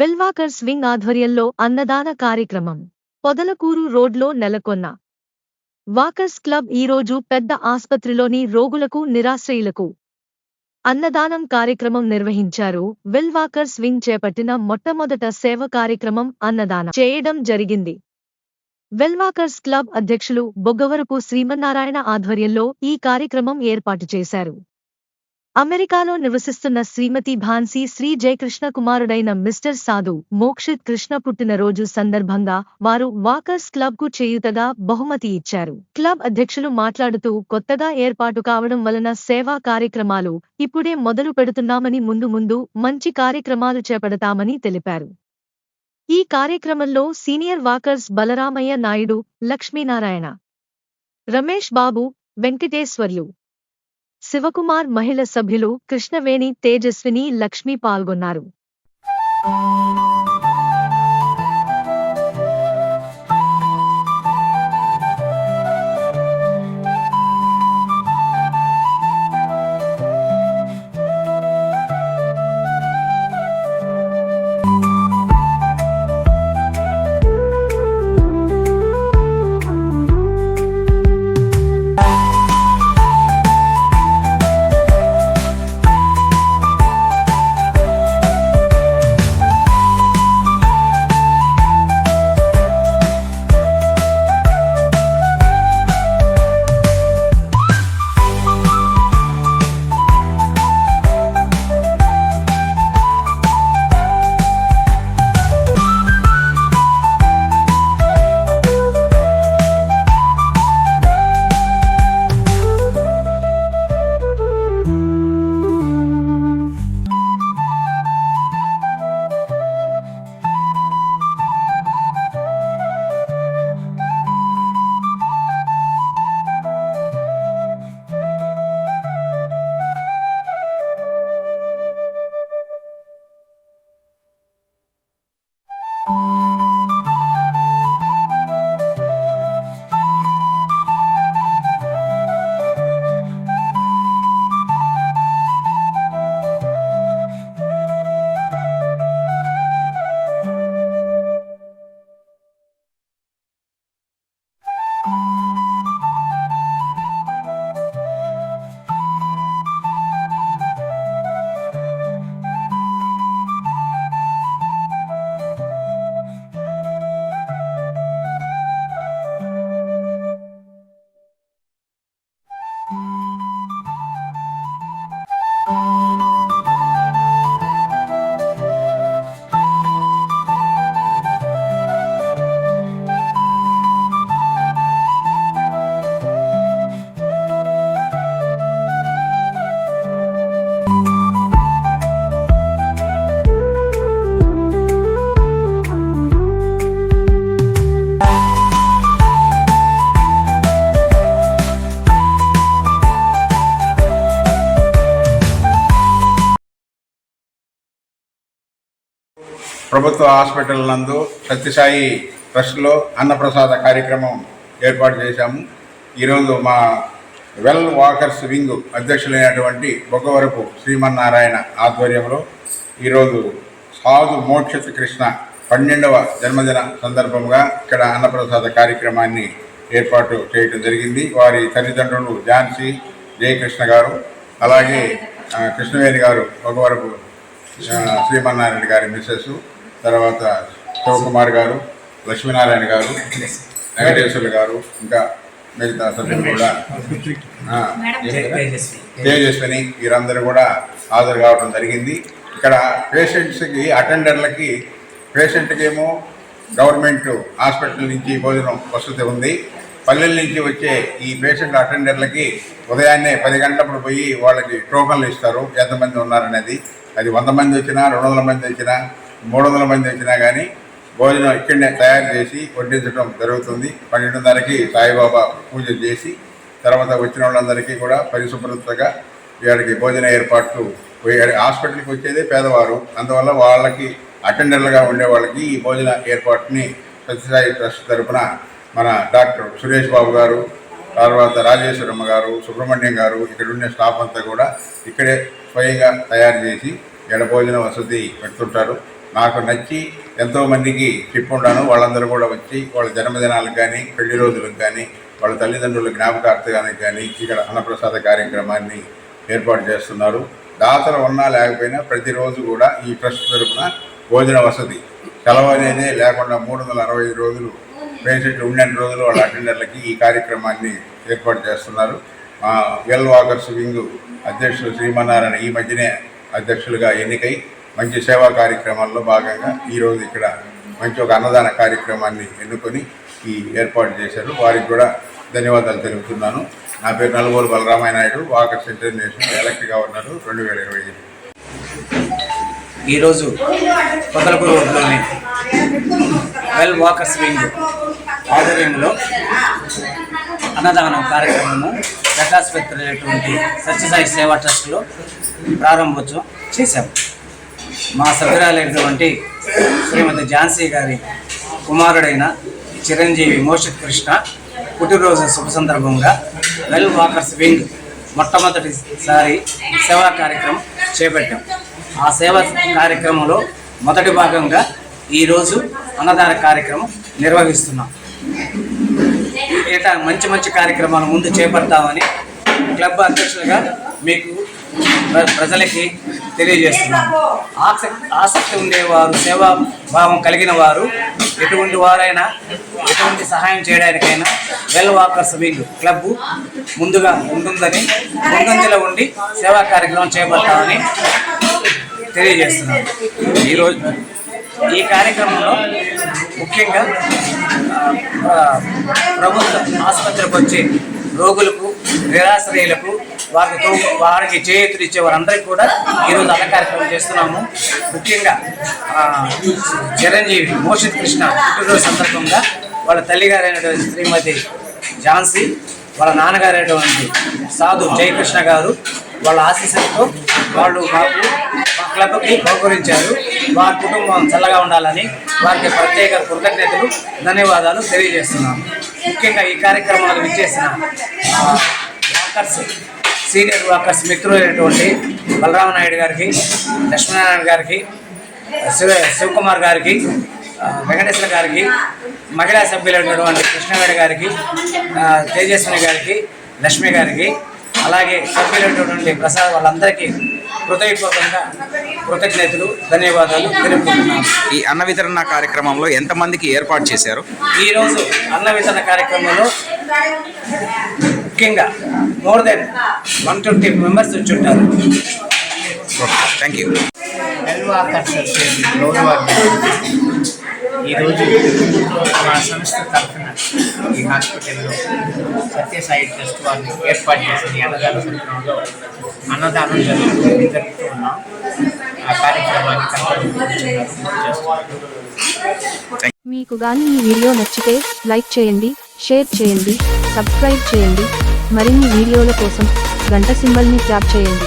వెల్వాకర్స్ wing ఆధ్వర్యంలో అన్నదాన కార్యక్రమం. పొదలకూరు రోడ్లో నెలకొన్న వాకర్స్ క్లబ్ ఈరోజు పెద్ద ఆస్పత్రిలోని రోగులకు నిరాశ్రయులకు అన్నదానం కార్యక్రమం నిర్వహించారు. వెల్వాకర్స్ వింగ్ చేపట్టిన మొట్టమొదట సేవ కార్యక్రమం అన్నదానం చేయడం జరిగింది. వెల్వాకర్స్ క్లబ్ అధ్యక్షులు బొగ్గవరపు శ్రీమన్నారాయణ ఆధ్వర్యంలో ఈ కార్యక్రమం ఏర్పాటు చేశారు. అమెరికాలో నివసిస్తున్న శ్రీమతి భాన్సీ శ్రీ జయకృష్ణ కుమారుడైన మిస్టర్ సాధు మోక్షిత్ కృష్ణ పుట్టినరోజు సందర్భంగా వారు వాకర్స్ క్లబ్కు చేయుతగా బహుమతి ఇచ్చారు. క్లబ్ అధ్యక్షులు మాట్లాడుతూ కొత్తగా ఏర్పాటు కావడం వలన సేవా కార్యక్రమాలు ఇప్పుడే మొదలు పెడుతున్నామని ముందు ముందు మంచి కార్యక్రమాలు చేపడతామని తెలిపారు. ఈ కార్యక్రమంలో సీనియర్ వాకర్స్ బలరామయ్య నాయుడు లక్ష్మీనారాయణ రమేష్ బాబు వెంకటేశ్వర్లు శివకుమార్ మహిళ సభ్యులు కృష్ణవేణి తేజస్విని లక్ష్మి పాల్గొన్నారు. ప్రభుత్వ హాస్పిటల్ నందు సత్యసాయి ట్రస్ట్లో అన్నప్రసాద కార్యక్రమం ఏర్పాటు చేశాము. ఈరోజు మా వెల్ వాకర్స్ వింగ్ అధ్యక్షులైనటువంటి బొగ్గవరపు శ్రీమన్నారాయణ ఆధ్వర్యంలో ఈరోజు సాధు మోక్షిత కృష్ణ పన్నెండవ జన్మదిన సందర్భంగా ఇక్కడ అన్నప్రసాద కార్యక్రమాన్ని ఏర్పాటు చేయడం జరిగింది. వారి తల్లిదండ్రులు ఝాన్సీ జయకృష్ణ గారు అలాగే కృష్ణవేణి గారు బొగ్గవరపు శ్రీమన్నారాయణ గారి మిస్సెస్. తర్వాత శివకుమార్ గారు లక్ష్మీనారాయణ గారు వెంకటేశ్వర్లు గారు ఇంకా మిగతా సభ్యులు కూడా. తేజస్విని వీరందరూ కూడా హాజరు కావడం జరిగింది. ఇక్కడ పేషెంట్స్కి అటెండర్లకి పేషెంట్కి ఏమో గవర్నమెంట్ హాస్పిటల్ నుంచి భోజనం వసతి ఉంది. పల్లెల నుంచి వచ్చే ఈ పేషెంట్ అటెండర్లకి ఉదయాన్నే పది గంటలప్పుడు పోయి వాళ్ళకి టోకన్లు ఇస్తారు. ఎంతమంది ఉన్నారనేది. అది వంద మంది వచ్చినా రెండు వందల మంది వచ్చినా మూడు వందల మంది వచ్చినా కానీ భోజనం ఇక్కడనే తయారు చేసి వడ్డించడం జరుగుతుంది. పన్నెండున్నరకి సాయిబాబా పూజలు చేసి తర్వాత వచ్చిన వాళ్ళందరికీ కూడా పరిశుభ్రతగా వీళ్ళకి భోజన ఏర్పాట్లు హాస్పిటల్కి వచ్చేదే పేదవారు. అందువల్ల వాళ్ళకి అటెండర్లుగా ఉండే వాళ్ళకి ఈ భోజన ఏర్పాటుని సత్యసాయి ట్రస్ట్ తరపున మన డాక్టర్ సురేష్ బాబు గారు తర్వాత రాజేశ్వరమ్మ గారు సుబ్రహ్మణ్యం గారు ఇక్కడ ఉండే స్టాఫ్ అంతా కూడా ఇక్కడే స్వయంగా తయారు చేసి ఎడభోజన వసతి పెడుతుంటారు. నాకు నచ్చి ఎంతోమందికి చెప్పుండాను. వాళ్ళందరూ కూడా వచ్చి వాళ్ళ జన్మదినాలకు కానీ పెళ్ళి రోజులకు కానీ వాళ్ళ తల్లిదండ్రుల జ్ఞాపకార్థానికి కానీ ఇక్కడ అన్నప్రసాద కార్యక్రమాన్ని ఏర్పాటు చేస్తున్నారు. దాతలు ఉన్నా లేకపోయినా ప్రతిరోజు కూడా ఈ ట్రస్ట్ తరఫున భోజన వసతి సెలవు అనేది లేకుండా మూడు వందల అరవై ఐదు రోజులు పేషెంట్లు ఉండని రోజులు వాళ్ళ అటెండర్లకి ఈ కార్యక్రమాన్ని ఏర్పాటు చేస్తున్నారు. మా వెల్ వాకర్స్ వింగ్ అధ్యక్షులు శ్రీమన్నారాయణ ఈ మధ్యనే అధ్యక్షులుగా ఎన్నికై మంచి సేవా కార్యక్రమాల్లో భాగంగా ఈరోజు ఇక్కడ మంచి ఒక అన్నదాన కార్యక్రమాన్ని ఎన్నుకొని ఈ ఏర్పాటు చేశారు. వారికి కూడా ధన్యవాదాలు తెలుపుతున్నాను. నా పేరు Nalugolu Balaramayya Naidu walkers international elect governor రెండు వేల ఇరవై ఐదు. ఈరోజు కొత్తలపు రోడ్లోని వెల్ వాకర్స్ వింగ్ ఆధ్వర్యంలో అన్నదానం కార్యక్రమము ప్రకాశపెత్త అయినటువంటి సత్యసాయి సేవా ట్రస్ట్లో ప్రారంభోత్సవం చేశాము. మా సభ్యురాలైనటువంటి శ్రీమతి ఝాన్సీ గారి కుమారుడైన చిరంజీవి మోషిత్ కృష్ణ పుట్టినరోజు శుభ సందర్భంగా వెల్ వాకర్స్ వింగ్ మొట్టమొదటిసారి సేవా కార్యక్రమం చేపట్టాం. ఆ సేవా కార్యక్రమంలో మొదటి భాగంగా ఈరోజు అన్నదాన కార్యక్రమం నిర్వహిస్తున్నాం. ఏటా మంచి మంచి కార్యక్రమాలు ముందు చేపడతామని క్లబ్ అధ్యక్షులుగా మీకు ప్రజలకి తెలియజేస్తున్నాను ఆసక్తి ఆసక్తి ఉండేవారు సేవా భావం కలిగిన వారు ఎటువంటి వారైనా ఎటువంటి సహాయం చేయడానికైనా వెల్ వాకర్స్ మీకు క్లబ్ ముందుగా ఉంటుందని ముందంజలో ఉండి సేవా కార్యక్రమం చేపడతామని తెలియజేస్తున్నాను ఈరోజు ఈ కార్యక్రమంలో ముఖ్యంగా ప్రభుత్వ ఆసుపత్రికి వచ్చే రోగులకు నిరాశ్రయులకు వారికి వారికి చేయూతులు ఇచ్చే వారందరికీ కూడా ఈరోజు అన్న కార్యక్రమం చేస్తున్నాము. ముఖ్యంగా చిరంజీవి మోషిత్ కృష్ణ పుట్టినరోజు సందర్భంగా వాళ్ళ తల్లిగారైనటువంటి శ్రీమతి ఝాన్సీ వాళ్ళ నాన్నగారైనటువంటి సాధు జయకృష్ణ గారు వాళ్ళ ఆశీస్సులతో వాళ్ళు మాకు మా క్లబ్కి బహుకరించారు. వారి కుటుంబం చల్లగా ఉండాలని వారికి ప్రత్యేక కృతజ్ఞతలు ధన్యవాదాలు తెలియజేస్తున్నాము. ముఖ్యంగా ఈ కార్యక్రమాలు విచ్చేసిన వాకర్స్ సీనియర్ వాకర్స్ మిత్రులైనటువంటి బలరామ నాయుడు గారికి లక్ష్మీనారాయణ గారికి శివ శివకుమార్ గారికి వెంకటేశ్వర గారికి మహిళా సభ్యులైనటువంటి కృష్ణవేణి గారికి తేజస్విని గారికి లక్ష్మి గారికి అలాగే సభ్యులైనటువంటి ప్రసాద్ వాళ్ళందరికీ హృదయపూర్వకంగా కృతజ్ఞతలు ధన్యవాదాలు తెలుపుకుంటున్నాను. ఈ అన్న వితరణ కార్యక్రమంలో ఎంతమందికి ఏర్పాటు చేశారు? ఈరోజు అన్న వితరణ కార్యక్రమంలో ముఖ్యంగా more than one twenty members వచ్చి ఉంటారు థ్యాంక్ యూ ఈరోజు మా సంస్థ తరఫున ఈ హాస్పిటల్లో సత్యసాయి ట్రస్ట్ వారిని ఏర్పాటు చేసిన అన్నదాన సత్రంలో అన్నదానం జరుగుతూ జరుపుతూ ఉన్నాం. ఆ కార్యక్రమాన్ని మీకు గాని ఈ వీడియో నచ్చితే లైక్ చేయండి షేర్ చేయండి సబ్స్క్రైబ్ చేయండి. మరిన్ని వీడియోల కోసం గంట సింబల్ని ట్యాప్ చేయండి.